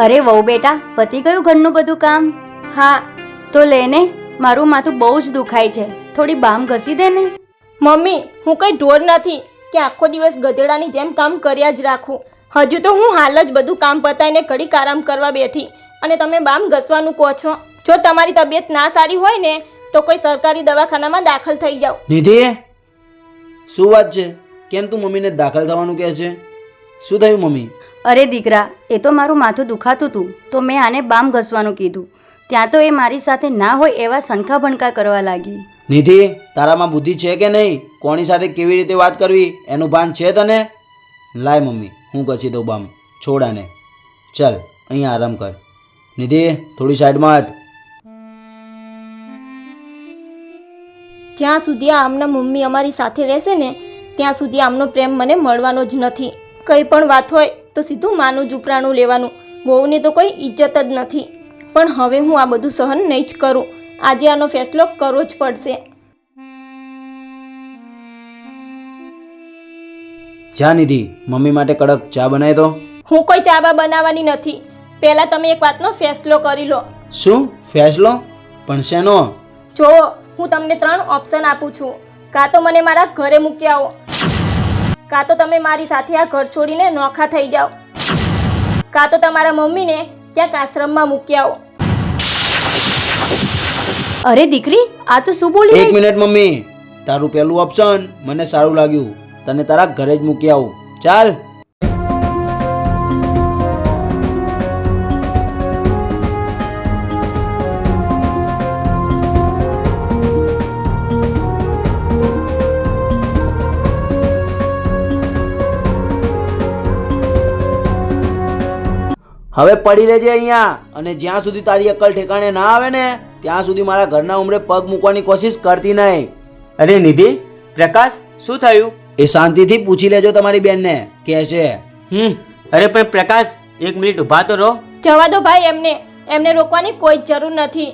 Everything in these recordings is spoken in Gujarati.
અરે વહુ બેટા પતી ગયું ઘરનું બધું કામ? હા તો લેને મારું માથું બહુ જ દુખાય છે. થોડી બામ ઘસી દે ને. મમ્મી હું કંઈ ઢોર નથી. કે આખો દિવસ ગધેડાની જેમ કામ કર્યા જ રાખું. હજુ તો હું હાલ જ બધું કામ પતાવીને ઘડીક આરામ કરવા બેઠી. અને તમે બામ ઘસવાનું કહો છો. જો તમારી તબિયત ના સારી હોય ને તો કોઈ સરકારી દવાખાનામાં દાખલ થઈ જાઓ. નિધિ શું વાત છે? કેમ તું મમ્મીને દાખલ થવાનું કહે છે? શું થયું મમ્મી? અરે દીકરા એ તો મારું માથું દુખાતું હતું તો મેં આને બામ ઘસવાનું કીધું. ત્યાં તો એ મારી સાથે ના હોય એવા સણખા ભણકા કરવા લાગી. નિધિ તારામાં બુદ્ધિ છે કે નહીં? કોની સાથે કેવી રીતે વાત કરવી? એનું ભાન છે તને? લાય મમ્મી હું ઘસી દઉં બામ. છોડ આને. ચાલ અહીંયા આરામ કર. નિધિ થોડી સાઈડમાં હટ. જ્યાં સુધી આ આમના મમ્મી અમારી સાથે રહેશે ને ત્યાં સુધી આમનો પ્રેમ મને મળવાનો જ નથી. કંઈ પણ વાત હોય તો સીધું માનું જુપરાણું ઉપરાણું લેવાનું. વહુને તો કોઈ ઇજ્જત જ નથી. પણ હવે હું આ બધું સહન નહીં જ કરું. આજે આનો ફેસલો કરવો જ પડશે. જા નિધિ મમ્મી માટે કડક ચા બનાય તો. હું કોઈ ચા બા બનાવવાની નથી. પહેલાં તમે એક વાતનો ફેસલો કરી લો. શું? ફેસલો? પણ શેનો? જો હું તમને ત્રણ ઓપ્શન આપું છું. કાં તો મને મારા ઘરે મૂકી આવો. કાં તો તમે મારી સાથે આ ઘર છોડીને નોખા થઈ જાઓ. કાં તો તમારા મમ્મીને ક્યાંક આશ્રમમાં મૂકી આવો. અરે દીકરી આ તો શું બોલી એક મિનિટ મમ્મી. તારું પહેલું ઓપ્શન મને સારું લાગ્યું. તને તારા ઘરે જ મૂકી આવું. ચાલ. હવે પડી રહેજે અહીંયા. અને જ્યાં સુધી તારી અક્કલ ઠેકાણે ના આવે ને ત્યાં સુધી મારા ઘરના ઉમરે પગ મૂકવાની કોશિશ કરતી નહીં. અરે નિધિ પ્રકાશ શું થયું? એ શાંતિથી પૂછી લેજો તમારી બેનને કે છે હમ અરે પણ પ્રકાશ એક મિનિટ ઊભા તો રહો. જવા દો ભાઈ એમને એમને રોકવાની કોઈ જરૂર નથી.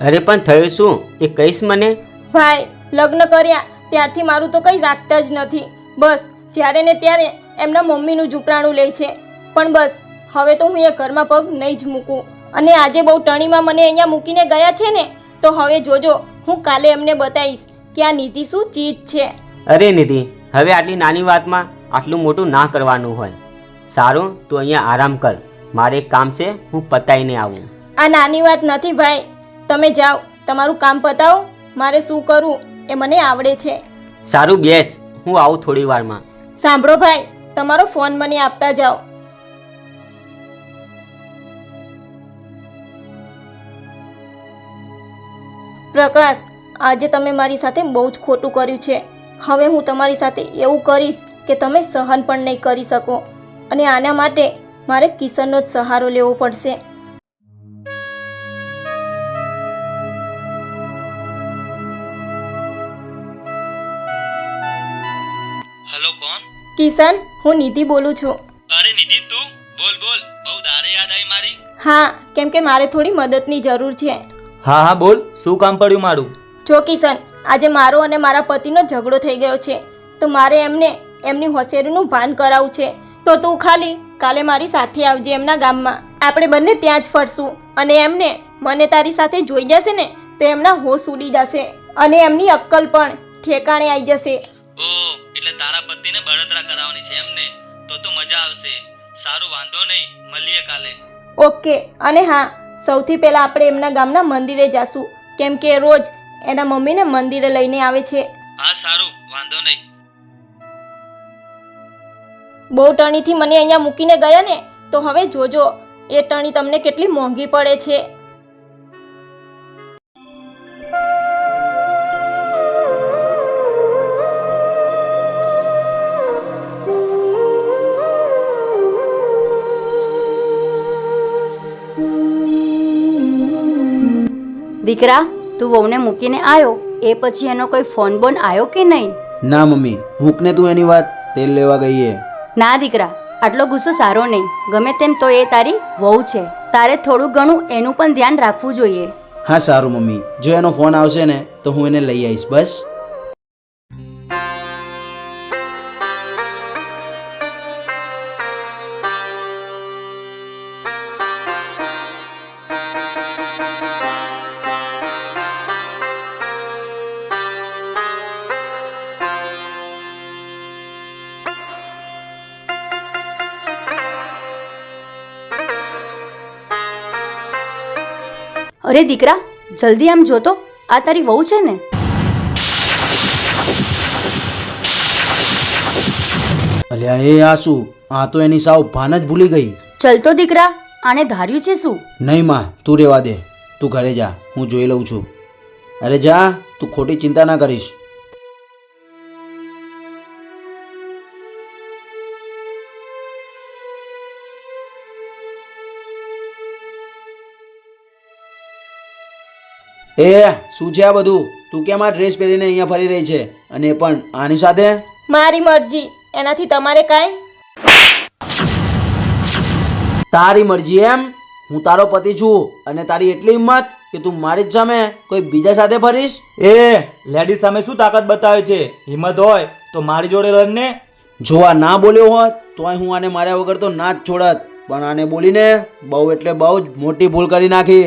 અરે પણ થયું શું? એ કહીશ મને. ભાઈ લગ્ન કર્યા ત્યારથી મારું તો કંઈ રાખતા જ નથી. બસ જ્યારે ને ત્યારે એમના મમ્મીનું જૂપરાણું લે છે. પણ બસ હવે તો હું એ ઘરમાં પગ નહીં જ મૂકું. અને આજે બહુ ટણીમાં મને અહીંયા મૂકીને ગયા છે ને તો હવે જોજો હું કાલે એમને બતાવીશ કે આ નિધિ શું ચીજ છે. અરે નિધિ હવે આટલી નાની વાતમાં આટલું મોટું ના કરવાનું હોય. સારું તું અહીંયા આરામ કર. મારે એક કામ છે હું પતાવીને આવું. આ નાની વાત નથી ભાઈ. તમે જાઓ તમારું કામ પતાવો. મારે શું કરવું એ મને આવડે છે. સારું બેસ હું આવું થોડી વારમાં. સાંભળો ભાઈ, તમારો ફોન મને આપતા જાઓ. પ્રકાશ, આજે તમે મારી સાથે બહુ જ ખોટું કર્યું છે. હવે હું તમારી સાથે એવું કરીશ કે તમે સહન પણ નહીં કરી શકો. અને આના માટે મારે કિશનનો જ સહારો લેવો પડશે. હેલો કોણ? કિશન હું નિધિ બોલું છું. અરે નિધિ તું? બોલ બોલ. બહુ દારે યાદ આવી મારી. હા કેમ કે મારે થોડી મદદની જરૂર છે. હા હા બોલ. શું કામ પડ્યું મારું? જો કિશન આજે મારો અને મારા પતિનો ઝઘડો થઈ ગયો છે. તો મારે એમને એમની હોશિયારીનું ભાન કરાવવું છે. તો તું ખાલી કાલે મારી સાથે આવજે એમના ગામમાં. આપણે બંને ત્યાં જ ફરશું. અને એમને મને તારી સાથે જોઈ જશે ને તો એમના હોશ ઉડી જશે. અને એમની અક્કલ પણ ઠેકાણે આવી જશે. ઓ એટલે તારા પતિને બળતરા કરાવવાની છે એમને. તો તો મજા આવશે. સારું વાંધો નહીં. મળીએ કાલે. ઓકે. અને હા સૌથી પહેલાં આપણે એમના ગામના મંદિરે જાશું. કેમ કે રોજ એના મમ્મીને મંદિરે લઈને આવે છે. હા સારું. વાંધો નહીં. બહુ ટણીથી મને અહીંયા મૂકીને ગયા ને? તો હવે જોજો એ ટણી તમને કેટલી મોંઘી પડે છે. દીકરા તું વહુને મૂકીને આવ્યો એ પછી એનો કોઈ ફોન બોન આવ્યો કે નહીં? ના મમ્મી. મૂકને તું એની વાત તેલ લેવા ગઈએ. ના દીકરા. આટલો ગુસ્સો સારો નહીં. ગમે તેમ તો એ તારી વહુ છે. તારે થોડું ઘણું એનું પણ ધ્યાન રાખવું જોઈએ. હા સારું મમ્મી. જો એનો ફોન આવશે ને તો હું એને લઈ આવીશ. બસ? અરે દીકરા જલ્દી આમ જોતો. આ તારી વહુ છે ને? અલ્યા એ આ શું? આ તો એની સાવ ભાન જ ભૂલી ગઈ. ચલ તો દીકરા આને ધાર્યું છે શું? નહીં માં તું રહેવા દે. તું ઘરે જા હું જોઈ લઉં છું. અરે જા તું ખોટી ચિંતા ના કરીશ. એ શું છે આ બધું? તું કેમ આ ડ્રેસ પહેરીને અહીંયા ફરી રહી છે? અને એ પણ આની સાથે? મારી મરજી. એનાથી તમારે કાંઈ? તારી મરજી એમ? હું તારો પતિ છું અને તારી એટલી હિંમત કે તું મારી જ સામે કોઈ બીજા સાથે ફરીશ? એ લેડીઝ સામે શું તાકાત બતાવે છે? હિંમત હોય તો મારી જોડે લડને જો આ ના બોલ્યો હોત તોય હું આને માર્યા વગર તો ના જ છોડત. પણ આને બોલીને બહુ એટલે બહુ જ મોટી ભૂલ કરી નાખી.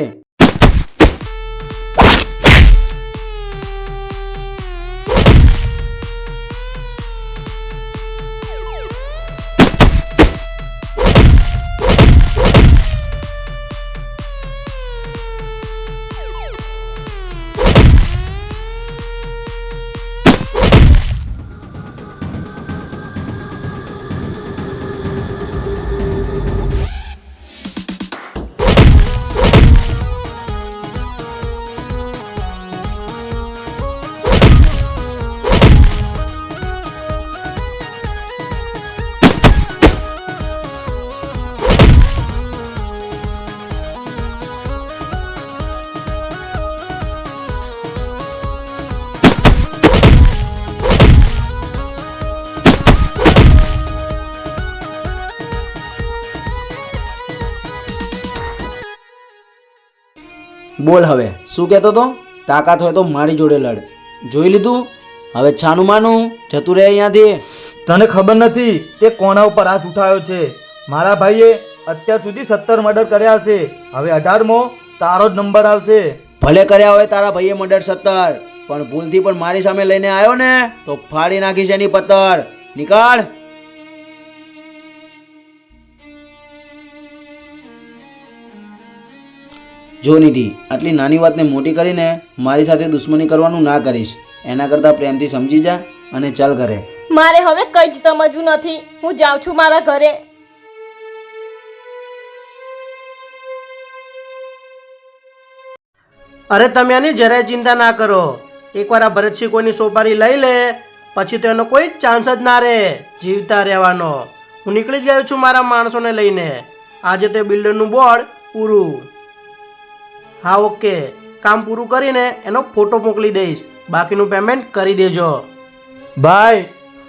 બોલ હવે શું કહેતો તો? તાકાત હોય તો મારી જોડે લડ. જોઈ લીધું? હવે છાનું માનું જતું રહે અહીંયાથી. તને ખબર નથી તે કોના ઉપર હાથ ઉઠાવ્યો છે? મારા ભાઈએ અત્યાર સુધી સત્તર મર્ડર કર્યા છે હવે અઢારમો તારો જ નંબર આવશે. ભલે કર્યા હોય તારા ભાઈએ મર્ડર સત્તર પણ ભૂલથી પણ મારી સામે લઈને આવ્યો ને તો ફાડી નાખીશ એની પતર નીકાળ. જો નિધિ આટલી નાની વાતને મોટી કરીને મારી સાથે દુશ્મની કરવાનું ના કરીશ. એના કરતાં પ્રેમથી સમજી જા અને ચાલ ઘરે. મારે હવે કંઈ જ સમજવું નથી. હું જાઉં છું મારા ઘરે. અરે તમે આની જરાય ચિંતા ના કરો. એકવાર આ ભરતસિંહ કોઈની સોપારી લઈ લે પછી તો એનો કોઈ ચાન્સ જ ના રહે જીવતા રહેવાનો. હું નીકળી જ ગયો છું મારા માણસોને લઈને. આજે તે બિલ્ડરનું બોર્ડ પૂરું. હા ઓકે. કામ પૂરું કરીને એનો ફોટો મોકલી દઈશ. બાકીનું પેમેન્ટ કરી દેજો. ભાઈ.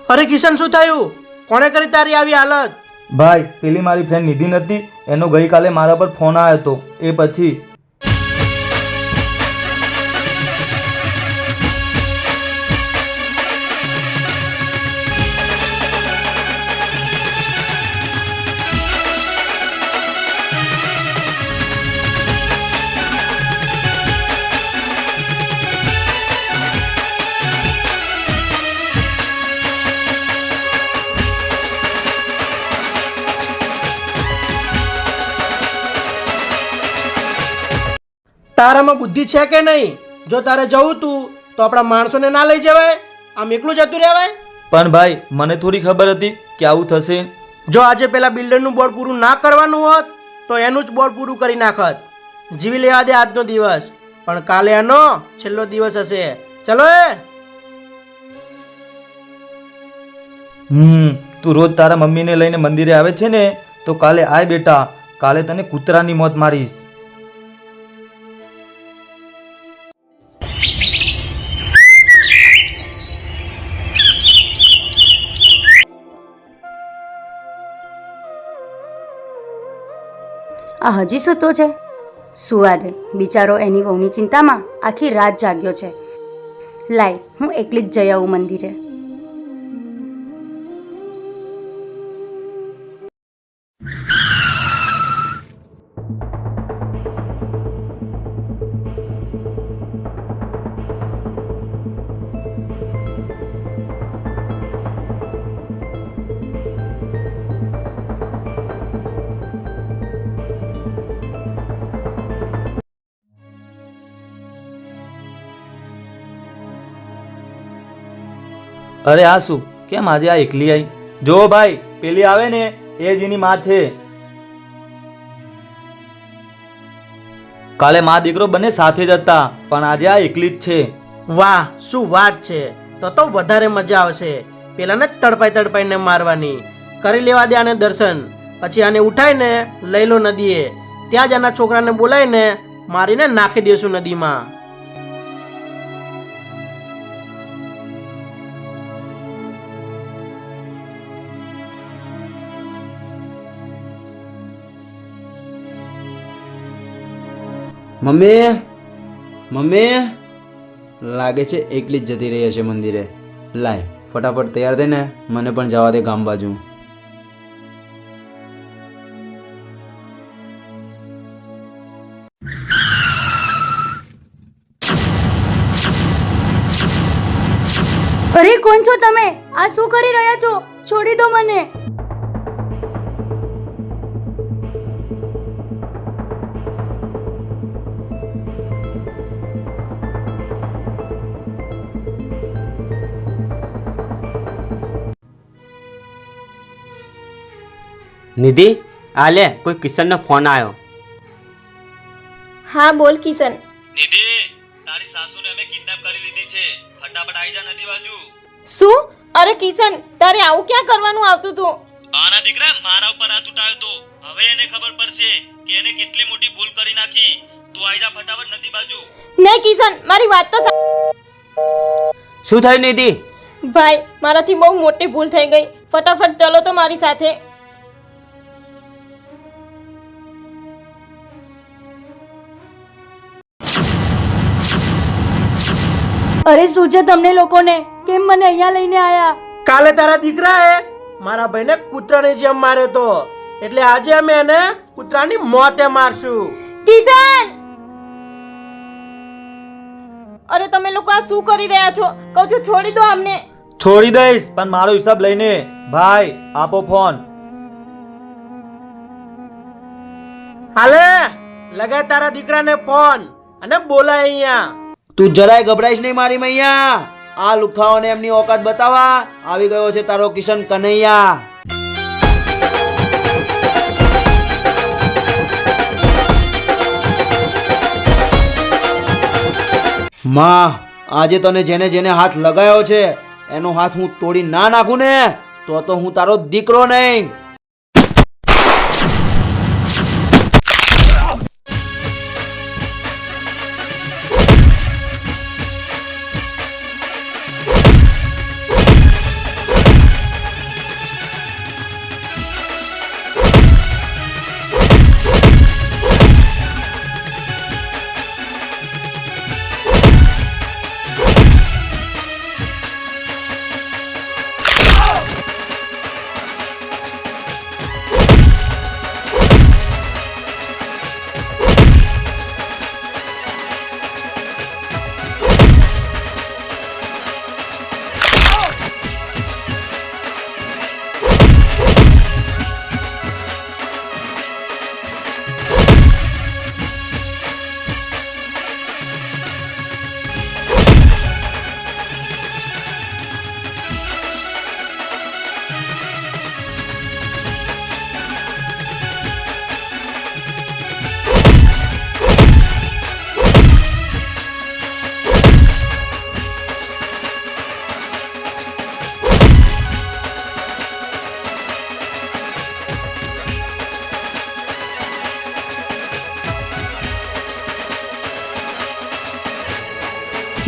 અરે કિશન શું થયું? કોણે કરી તારી આવી હાલત? ભાઈ પેલી મારી ફ્રેન્ડ નિધિ નથી એનો ગઈકાલે મારા પર ફોન આવ્યો હતો એ પછી તારામાં બુદ્ધિ છે કે નહીં? જો તારે જવું તું તો આપણા માણસોને ના લઈ જવાય? આમ એકલું જતું રહેવાય? પણ ભાઈ મને થોડી ખબર હતી કે આવું થશે. જો આજે પેલા બિલ્ડરનું બોર્ડ પૂરું ના કરવાનું હોત તો એનું જ બોર્ડ પૂરું કરી નાખત. જીવી લેવા દે આજનો દિવસ. પણ કાલે એનો છેલ્લો દિવસ હશે. ચલો એ. હમ તું રોજ તારા મમ્મીને લઈને મંદિરે આવે છે ને તો કાલે આય બેટા. કાલે તને કૂતરાની મોત મારીશ. આ હજી સૂતો છે? સુવા દે બિચારો એની વહુની ચિંતામાં આખી રાત જાગ્યો છે. લાય, હું એકલી જ જઈ આવું મંદિરે. અરે આ શું? કેમ આજે આ એકલી આવી જો ભાઈ, પેલી આવે ને, એ જ એની માં છે. કાલે મા દીકરો બંને સાથે જ હતા, પણ આજે આ એકલી જ છે. વાહ, શું વાત છે. તો તો વધારે મજા આવશે. પેલાને જ તડપાઈ તડપાઈને મારવાની. કરી લેવા દે આને દર્શન. પછી આને ઉઠાઈને લઈ લો નદીએ. ત્યાં જ આના છોકરાને બોલાવીને મારીને નાખી દેશું નદીમાં. મમ્મી મમ્મી, લાગે છે એકલી જ જતી રહી હશે મંદિરે. લાય, ફટાફટ તૈયાર થઈને મને પણ જવા દે ગામ બાજુ. અરે, કોણ છો તમે? આ શું કરી રહ્યા છો? છોડી દો મને. નિધિ આ લે કોઈ કિશનનો ફોન આવ્યો હા બોલ કિશન. નિધિ તારી સાસુને અમે કિડનેપ કરી લીધી છે. ફટાફટ આવી જા નદી બાજુ. શું? અરે કિશન તારે આવું ક્યાં કરવાનું આવતું તું? આના દીકરા મારા ઉપર હાથ ઉઠાવ્યો તો. હવે એને ખબર પડશે કે એને કેટલી મોટી ભૂલ કરી નાખી. તું આવી જા ફટાફટ નદી બાજુ. નહીં કિશન મારી વાત તો શું થયું નિધિ? ભાઈ મારાથી બહુ મોટી ભૂલ થઈ ગઈ. ફટાફટ ચલો તો મારી સાથે. અરે શું છે તમને લોકોને કેમ મને અહીંયા લઈને આયા? કાલે તારા દીકરાએ મારા ભાઈને કૂતરાની જેમ માર્યો તો. એટલે આજે અમે એને કૂતરાની મોતે મારશું. કિશન! અરે તમે લોકો આ શું કરી રહ્યા છો? કહું છું છોડી દો અમને. છોડી દઈશ પણ મારો હિસાબ લઈને. ભાઈ આપો ફોન. હાલે લગાય તારા દીકરાને ફોન અને બોલાય અહીંયા. તું જરાય ગભરાઈશ નહીં મારી મૈયા. આ લુખાઓને એમની ઓકાત બતાવવા આવી ગયો છે તારો કિશન કનૈયા. માં, આજે તને જેને જેને હાથ લગાયો છે, એનો હાથ હું તોડી ના નાખું ને, તો તો હું તારો દીકરો નહીં.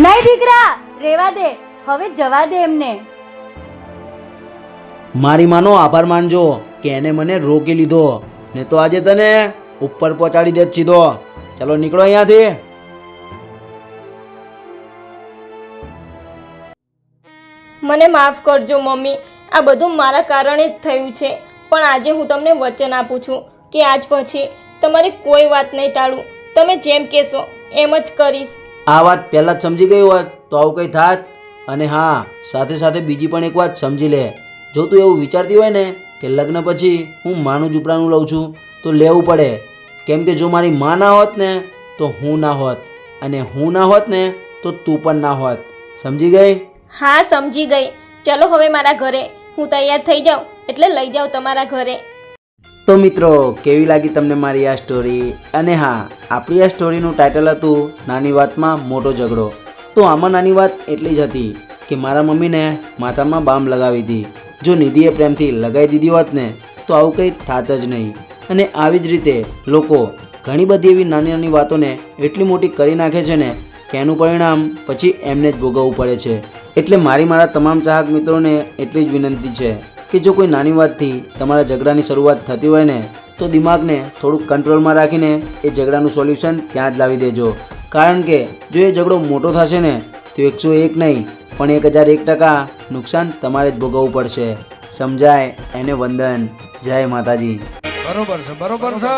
નહીં દીકરા રેવા દે. હવે જવા દે એમને. મારી માનો આભાર માનજો કે એને મને રોકી લીધો. ને તો આજે તને ઉપર પહોંચાડી દે સીધો. ચલો નીકળો અહીંયાથી. મને માફ કરજો મમ્મી. આ બધું મારા કારણે જ થયું છે. પણ આજે હું તમને વચન આપું છું કે આજ પછી તમારી કોઈ વાત નહીં ટાળું. તમે જેમ કહેશો એમ જ કરીશ. આ વાત પહેલાં જ સમજી ગઈ હોત તો આવું કંઈ થાત. અને હા, સાથે સાથે બીજી પણ એક વાત સમજી લે. જો તું એવું વિચારતી હોય ને કે લગ્ન પછી હું માનું ઝૂપડાનું લઉં છું, તો લેવું પડે. કેમ કે જો મારી માં ના હોત ને, તો હું ના હોત. અને હું ના હોત ને, તો તું પણ ના હોત. સમજી ગઈ? હા, સમજી ગઈ. ચલો હવે મારા ઘરે. હું તૈયાર થઈ જાઉં. એટલે લઈ જાઉં તમારા ઘરે. તો મિત્રો, કેવી લાગી તમને મારી આ સ્ટોરી અને હા, આપણી આ સ્ટોરીનું ટાઇટલ હતું નાની વાતમાં મોટો ઝઘડો. તો આમાં નાની વાત એટલી જ હતી કે મારા મમ્મીને માથામાં બામ લગાવી હતી. જો નિધિએ પ્રેમથી લગાવી દીધી હોત ને તો આવું કંઈ થાત જ નહીં. અને આવી જ રીતે લોકો ઘણી બધી એવી નાની નાની વાતોને એટલી મોટી કરી નાખે છે ને, કે એનું પરિણામ પછી એમને જ ભોગવવું પડે છે. એટલે મારી મારા તમામ ચાહક મિત્રોને એટલી જ વિનંતી છે. કે જો કોઈ નાની વાતથી તમારા ઝઘડાની શરૂઆત થતી હોય ને, તો દિમાગને થોડુંક કંટ્રોલમાં રાખીને એ ઝઘડાનું સોલ્યુશન ત્યાં જ લાવી દેજો. કારણ કે જો એ ઝઘડો મોટો થશે ને, તો એકસો એક નહીં, પણ એક હજાર એક ટકા નુકસાન તમારે જ ભોગવવું પડશે. સમજાય? એને વંદન. જય માતાજી. બરોબર છે બરોબર છે